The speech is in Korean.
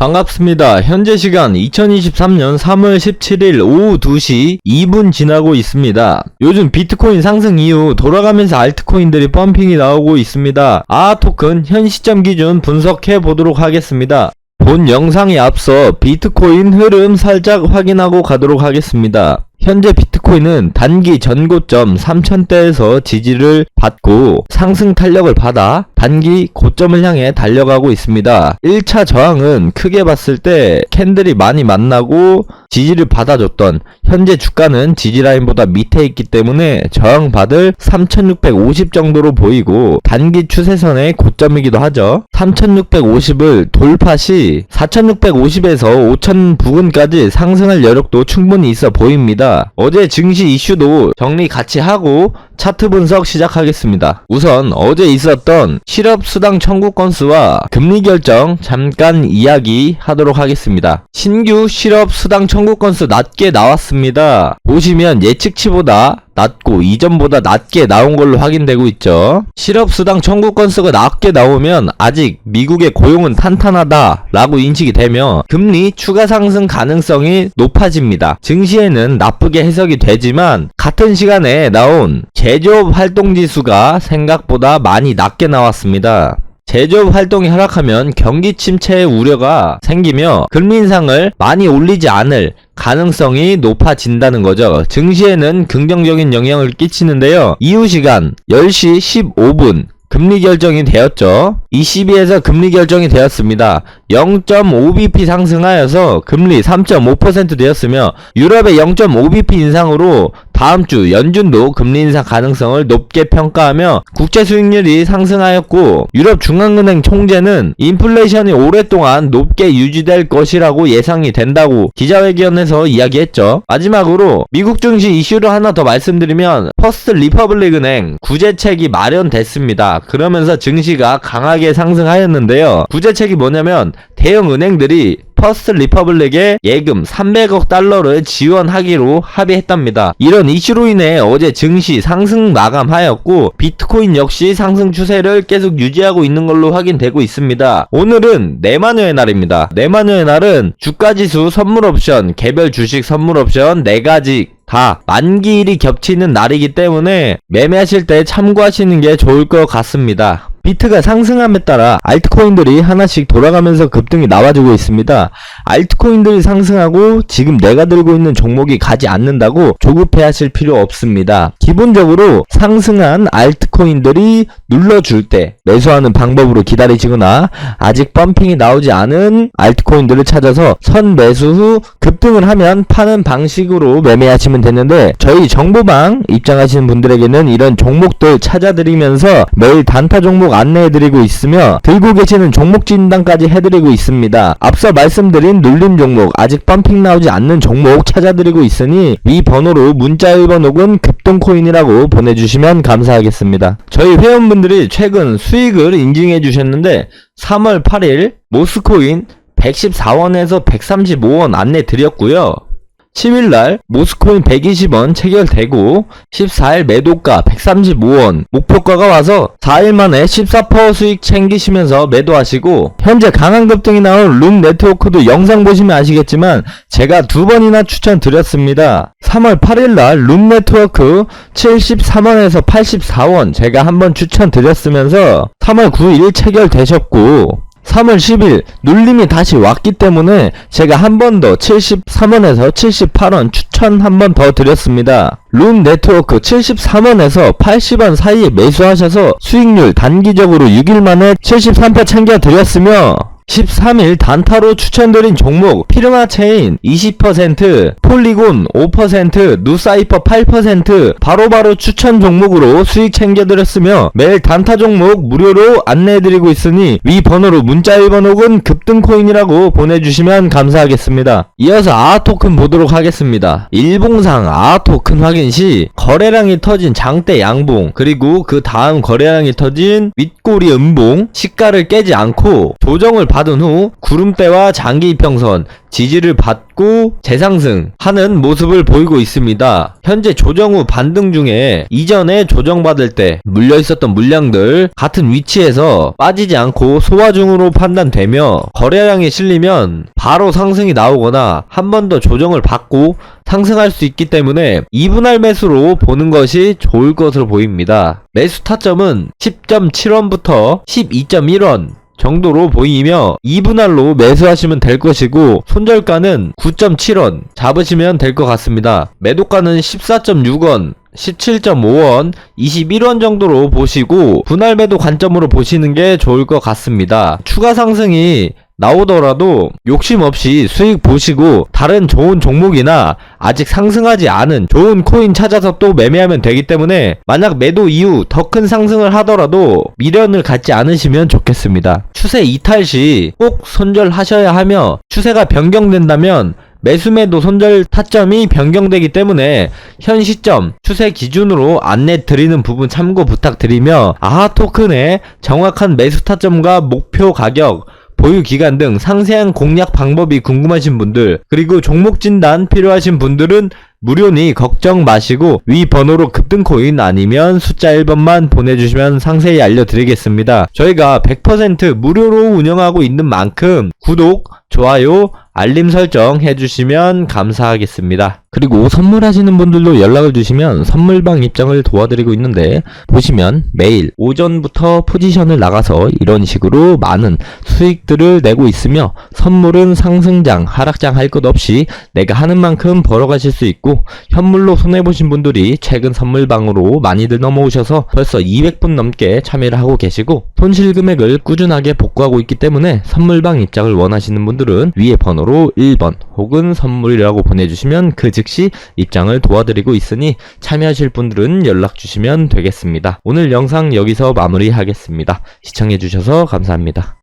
반갑습니다. 현재 시간 2023년 3월 17일 오후 2시 2분 지나고 있습니다. 요즘 비트코인 상승 이후 돌아가면서 알트코인들이 펌핑이 나오고 있습니다. 아 토큰 현 시점 기준 분석해 보도록 하겠습니다. 본 영상에 앞서 비트코인 흐름 살짝 확인하고 가도록 하겠습니다. 현재 비트코인은 단기 전고점 3000대에서 지지를 받고 상승 탄력을 받아 단기 고점을 향해 달려가고 있습니다. 1차 저항은 크게 봤을 때 캔들이 많이 만나고 지지를 받아줬던 현재 주가는 지지라인보다 밑에 있기 때문에 저항받을 3650 정도로 보이고 단기 추세선의 고점이기도 하죠. 3650을 돌파 시 4650에서 5000 부근까지 상승할 여력도 충분히 있어 보입니다. 어제 증시 이슈도 정리 같이 하고 차트 분석 시작하겠습니다. 우선 어제 있었던 실업 수당 청구 건수와 금리 결정 잠깐 이야기 하도록 하겠습니다. 신규 실업 수당 청구 건수 낮게 나왔습니다. 보시면 예측치보다 낮고 이전보다 낮게 나온 걸로 확인되고 있죠. 실업수당 청구 건수가 낮게 나오면 아직 미국의 고용은 탄탄하다 라고 인식이 되며 금리 추가 상승 가능성이 높아집니다. 증시에는 나쁘게 해석이 되지만 같은 시간에 나온 제조업 활동 지수가 생각보다 많이 낮게 나왔습니다. 제조업 활동이 하락하면 경기 침체의 우려가 생기며 금리 인상을 많이 올리지 않을 가능성이 높아진다는 거죠. 증시에는 긍정적인 영향을 끼치는데요. 이후 시간 10시 15분 금리 결정이 되었죠. ECB에서 금리 결정이 되었습니다. 0.5bp 상승하여서 금리 3.5% 되었으며 유럽의 0.5bp 인상으로 다음 주 연준도 금리 인상 가능성을 높게 평가하며 국채 수익률이 상승하였고 유럽 중앙은행 총재는 인플레이션이 오랫동안 높게 유지될 것이라고 예상이 된다고 기자회견에서 이야기했죠. 마지막으로 미국 증시 이슈를 하나 더 말씀드리면 퍼스트 리퍼블릭 은행 구제책이 마련됐습니다. 그러면서 증시가 강하게 상승하였는데요. 구제책이 뭐냐면 대형 은행들이 퍼스트 리퍼블릭에 예금 300억 달러를 지원하기로 합의했답니다. 이런 이슈로 인해 어제 증시 상승 마감하였고 비트코인 역시 상승 추세를 계속 유지하고 있는 걸로 확인되고 있습니다. 오늘은 네마녀의 날입니다. 네마녀의 날은 주가지수 선물 옵션, 개별 주식 선물 옵션 4가지 다 만기일이 겹치는 날이기 때문에 매매하실 때 참고하시는 게 좋을 것 같습니다. 비트가 상승함에 따라 알트코인들이 하나씩 돌아가면서 급등이 나와주고 있습니다. 알트코인들이 상승하고 지금 내가 들고 있는 종목이 가지 않는다고 조급해 하실 필요 없습니다. 기본적으로 상승한 알트코인들이 눌러줄 때 매수하는 방법으로 기다리시거나 아직 펌핑이 나오지 않은 알트코인들을 찾아서 선 매수 후 급등을 하면 파는 방식으로 매매하시면 되는데 저희 정보방 입장하시는 분들에게는 이런 종목들 찾아드리면서 매일 단타 종목 안내해드리고 있으며 들고 계시는 종목 진단까지 해드리고 있습니다. 앞서 말씀드린 눌림 종목 아직 펌핑 나오지 않는 종목 찾아드리고 있으니 위 번호로 문자 1번 혹은 급등코인이라고 보내주시면 감사하겠습니다. 저희 회원분들이 최근 수익을 인증해 주셨는데 3월 8일 모스코인 114원에서 135원 안내 드렸고요. 10일날 모스코인 120원 체결되고 14일 매도가 135원 목표가가 와서 4일 만에 14% 수익 챙기시면서 매도하시고 현재 강한 급등이 나온 룸 네트워크도 영상 보시면 아시겠지만 제가 두 번이나 추천드렸습니다. 3월 8일날 룸 네트워크 73원에서 84원 제가 한번 추천드렸으면서 3월 9일 체결되셨고 3월 10일 눌림이 다시 왔기 때문에 제가 한 번 더 73원에서 78원 추천 한 번 더 드렸습니다. 룸 네트워크 73원에서 80원 사이에 매수하셔서 수익률 단기적으로 6일 만에 73% 챙겨 드렸으며 13일 단타로 추천드린 종목 피르마 체인 20% 폴리곤 5% 누사이퍼 8% 바로바로 추천 종목으로 수익 챙겨드렸으며 매일 단타 종목 무료로 안내해드리고 있으니 위 번호로 문자 1번 혹은 급등코인이라고 보내주시면 감사하겠습니다. 이어서 아토큰 보도록 하겠습니다. 일봉상 아토큰 확인 시 거래량이 터진 장대 양봉 그리고 그 다음 거래량이 터진 윗꼬리 음봉 시가를 깨지 않고 조정을 받 받은 후 구름대와 장기 이평선, 지지를 받고 재상승하는 모습을 보이고 있습니다. 현재 조정 후 반등 중에 이전에 조정받을 때 물려 있었던 물량들 같은 위치에서 빠지지 않고 소화 중으로 판단되며 거래량이 실리면 바로 상승이 나오거나 한 번 더 조정을 받고 상승할 수 있기 때문에 2분할 매수로 보는 것이 좋을 것으로 보입니다. 매수 타점은 10.7원부터 12.1원 정도로 보이며 2분할로 매수하시면 될 것이고 손절가는 9.7원 잡으시면 될 것 같습니다. 매도가는 14.6원 17.5원, 21원 정도로 보시고 분할 매도 관점으로 보시는 게 좋을 것 같습니다. 추가 상승이 나오더라도 욕심 없이 수익 보시고 다른 좋은 종목이나 아직 상승하지 않은 좋은 코인 찾아서 또 매매하면 되기 때문에 만약 매도 이후 더 큰 상승을 하더라도 미련을 갖지 않으시면 좋겠습니다. 추세 이탈 시 꼭 손절하셔야 하며 추세가 변경된다면 매수매도 손절 타점이 변경되기 때문에 현 시점 추세 기준으로 안내 드리는 부분 참고 부탁드리며 아하 토큰의 정확한 매수 타점과 목표 가격 보유 기간 등 상세한 공략 방법이 궁금하신 분들, 그리고 종목 진단 필요하신 분들은 무료니 걱정 마시고 위 번호로 급등 코인 아니면 숫자 1번만 보내주시면 상세히 알려드리겠습니다. 저희가 100% 무료로 운영하고 있는 만큼 구독, 좋아요, 알림 설정 해주시면 감사하겠습니다. 그리고 선물하시는 분들도 연락을 주시면 선물방 입장을 도와드리고 있는데 보시면 매일 오전부터 포지션을 나가서 이런 식으로 많은 수익들을 내고 있으며 선물은 상승장, 하락장 할 것 없이 내가 하는 만큼 벌어가실 수 있고 현물로 손해보신 분들이 최근 선물방으로 많이들 넘어오셔서 벌써 200분 넘게 참여를 하고 계시고 손실 금액을 꾸준하게 복구하고 있기 때문에 선물방 입장을 원하시는 분들은 위에 번호로 1번 혹은 선물이라고 보내주시면 그 즉시 입장을 도와드리고 있으니 참여하실 분들은 연락 주시면 되겠습니다. 오늘 영상 여기서 마무리하겠습니다. 시청해주셔서 감사합니다.